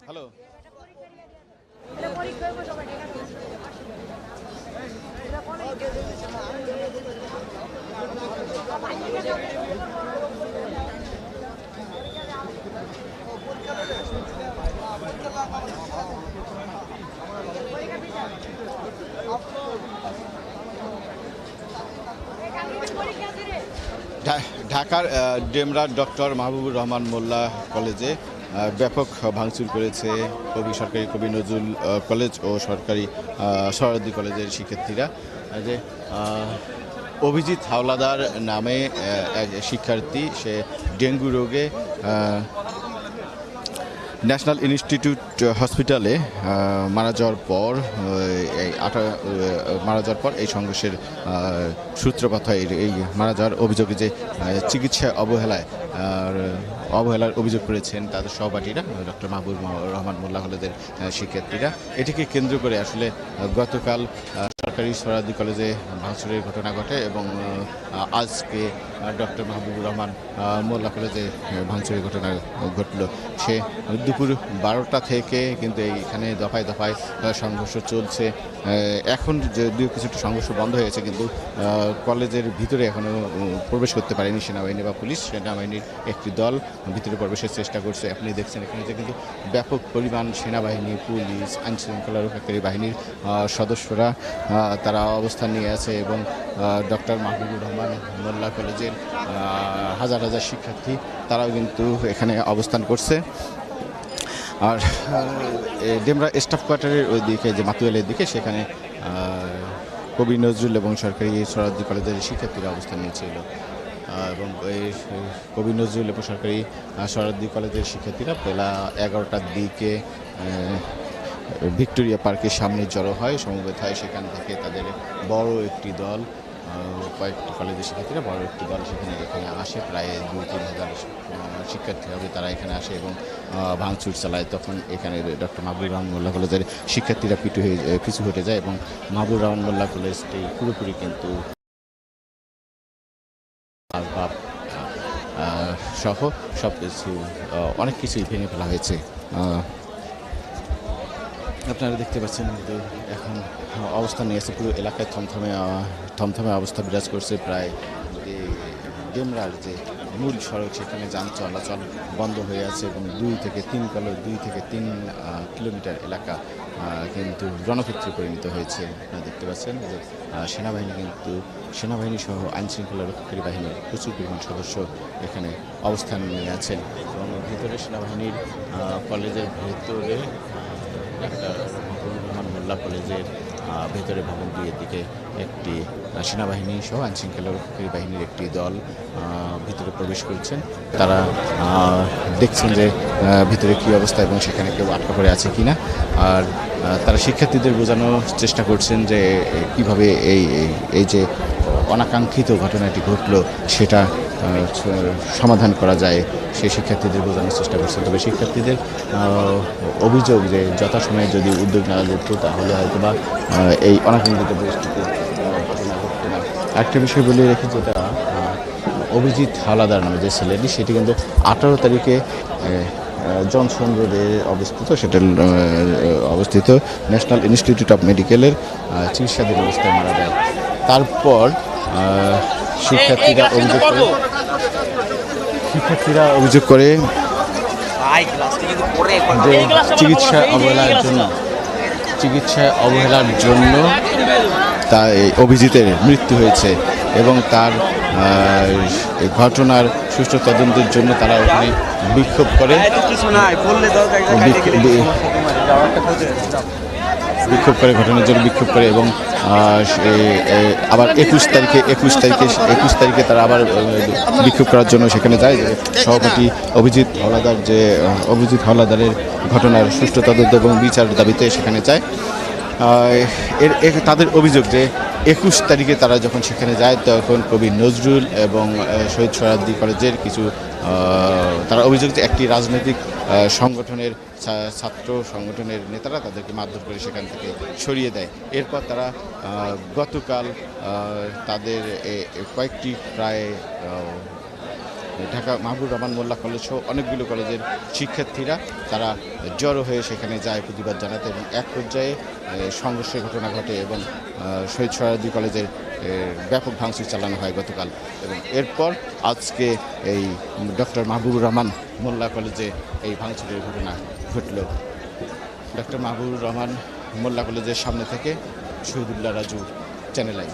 Hello ঢাকার আহ, ডেমরার ডক্টর মাহবুবুর রহমান মোল্লা কলেজে ব্যাপক ভাঙচুর করেছে কবি সরকারি কবি নজরুল কলেজ ও সরকারি সরদি কলেজের শিক্ষার্থীরা। যে অভিজিৎ হাওলাদার নামে এক শিক্ষার্থী, সে ডেঙ্গু রোগে ন্যাশনাল ইনস্টিটিউট হসপিটালে মারা যাওয়ার পর এই মারা যাওয়ার পর এই সংঘর্ষের সূত্রপাত হয়। এই মারা যাওয়ার অভিযোগে যে চিকিৎসা অবহেলায়, আর অবহেলার অভিযোগ করেছেন তাদের সহপাঠীরা, ডক্টর মাহবুব রহমান মোল্লা হলেদের শিক্ষার্থীরা। এটিকে কেন্দ্র করে আসলে গতকাল সরকারি সরাদি কলেজে ভাঙচুরের ঘটনা ঘটে এবং আজকে ডক্টর মাহবুবুর রহমান মোল্লা কলেজে ভাঙচুরের ঘটনা ঘটল। সে দুপুর বারোটা থেকে কিন্তু এইখানে দফায় দফায় সংঘর্ষ চলছে। এখন যদিও কিছুটা সংঘর্ষ বন্ধ হয়েছে কিন্তু কলেজের ভিতরে এখনও প্রবেশ করতে পারেনি সেনাবাহিনী বা পুলিশ। সেনাবাহিনীর একটি দল ভিতরে প্রবেশের চেষ্টা করছে। আপনি দেখছেন এখানে যে কিন্তু ব্যাপক পরিমাণ সেনাবাহিনী, পুলিশ, আইনশৃঙ্খলা রক্ষাকারী বাহিনীর সদস্যরা তারা অবস্থান নিয়ে আছে এবং ডক্টর মাহবুবুর রহমান মোল্লা কলেজের হাজার হাজার শিক্ষার্থী তারাও কিন্তু এখানে অবস্থান করছে। আর ডেমরা স্টাফ কোয়ার্টারের ওই দিকে যে মাতুয়ালের দিকে সেখানে কবি নজরুল এবং সরকারি সরাদ্দি কলেজের শিক্ষার্থীরা অবস্থান নিয়েছিল। এবং এই কবি নজরুল এবং সরকারি আহ, কলেজের শিক্ষার্থীরা বেলা এগারোটার দিকে ভিক্টোরিয়া পার্কের সামনে জড়ো হয়। সমবেত হয় সেখান থেকে তাদের বড় একটি দল কয়েকটি কলেজের শিক্ষার্থীরা বড় একটি দল সেখানে এখানে আসে। প্রায় দুই তিন হাজার শিক্ষার্থী হবে তারা এখানে আসে এবং ভাঙচুর চালায়। তখন এখানে ডক্টর মাহবুব রহমান মোল্লা কলেজের শিক্ষার্থীরা পিছু হয়ে পিছু হটে যায় এবং মাহবুব রহমান মোল্লা কলেজটি পুরোপুরি কিন্তু সহ সব কিছু অনেক কিছুই ভেঙে ফেলা হয়েছে। আপনারা দেখতে পাচ্ছেন এখন অবস্থা নিয়েছে পুরো এলাকায় থমথমে থমথমে অবস্থা বিরাজ করছে প্রায় যে ডেমরার যে মূল সড়ক, সেখানে যান চলাচল বন্ধ হয়ে আছে এবং দুই থেকে তিন কিলো, দুই থেকে তিন কিলোমিটার এলাকা কিন্তু রণক্ষেত্রে পরিণত হয়েছে। আপনারা দেখতে পাচ্ছেন যে সেনাবাহিনী কিন্তু, সেনাবাহিনী সহ আইনশৃঙ্খলা রক্ষাকারী বাহিনীর প্রচুর পরিমাণ সদস্য এখানে অবস্থান নিয়ে আছেন এবং ভিতরে সেনাবাহিনীর কলেজের ভেতরে মোল্লা কলেজের ভেতরে ভবন দুইয়ের দিকে একটি সেনাবাহিনী সহ আইনশৃঙ্খলা রক্ষাকারী বাহিনীর একটি দল ভিতরে প্রবেশ করছেন তারা দেখছেন যে ভিতরে কী অবস্থা এবং সেখানে কেউ আটকা পড়ে আছে কিনা। আর তারা শিক্ষার্থীদের বোঝানোর চেষ্টা করছেন যে কীভাবে এই, এই- যে অনাকাঙ্ক্ষিত ঘটনাটি ঘটলো, সেটা সমাধান করা যায় সেই শিক্ষার্থীদের বোঝানোর চেষ্টা করছেন তবে শিক্ষার্থীদের অভিযোগ যে যথাসময়ে যদি উদ্যোগ নেওয়া যেত, তাহলে হয়তো বা এই অনাকাঙ্ক্ষিত পরিস্থিতি না। একটা বিষয় বলে রেখে যেটা অভিজিৎ হাওলাদার নামে যে ছেলেটি, সেটি কিন্তু আঠারো তারিখে জনসন রোডে অবস্থিত, সেটা অবস্থিত ন্যাশনাল ইনস্টিটিউট অফ মেডিকেলের চিকিৎসাধীন অবস্থায় মারা যায়। তারপর শিক্ষার্থীরা অভিযোগ করে শিক্ষার্থীরা অভিযোগ করে যে চিকিৎসা অবহেলার জন্য চিকিৎসা অবহেলার জন্য তা অভিজিতের মৃত্যু হয়েছে এবং তার ঘটনার সুষ্ঠু তদন্তের জন্য তারা ওখানে বিক্ষোভ করে। কিছু নাই বললে তো বিক্ষ- বি- বিক্ষোভ করে, ঘটনার জন্য বিক্ষোভ করে এবং আবার একুশ তারিখে একুশ তারিখে একুশ তারিখে তারা আবার বিক্ষোভ করার জন্য সেখানে যায়। সভাপতি অভিজিৎ হাওলাদার যে, অভিজিৎ হাওলাদারের ঘটনার সুষ্ঠু তদন্ত এবং বিচার দাবিতে সেখানে যায়। এর তাদের অভিযোগ যে একুশ তারিখে তারা যখন সেখানে যায়, তখন কবি নজরুল এবং শহীদ সরাদ্দি কলেজের কিছু তারা অভিযোগ যে একটি রাজনৈতিক সংগঠনের ছাত্র সংগঠনের নেতারা তাদেরকে মারধর করে সেখান থেকে সরিয়ে দেয়। এরপর তারা গতকাল তাদের কয়েকটি প্রায় ঢাকা মাহবুব রহমান মোল্লা কলেজ সহ অনেকগুলো কলেজের শিক্ষার্থীরা তারা জড়ো হয়ে সেখানে যায় প্রতিবাদ জানাতে এবং এক পর্যায়ে সংঘর্ষের ঘটনা ঘটে এবং শহীদ সোহরাওয়ার্দী কলেজের ব্যাপক ভাঙচুর চালানো হয় গতকাল এবং এরপর আজকে এই ডক্টর মাহবুবুর রহমান মোল্লা কলেজে এই ভাঙচুরের ঘটনা ঘটল। ডক্টর মাহবুবুর রহমান মোল্লা কলেজের সামনে থেকে শহীদুল্লাহ রাজু চ্যানেল আই।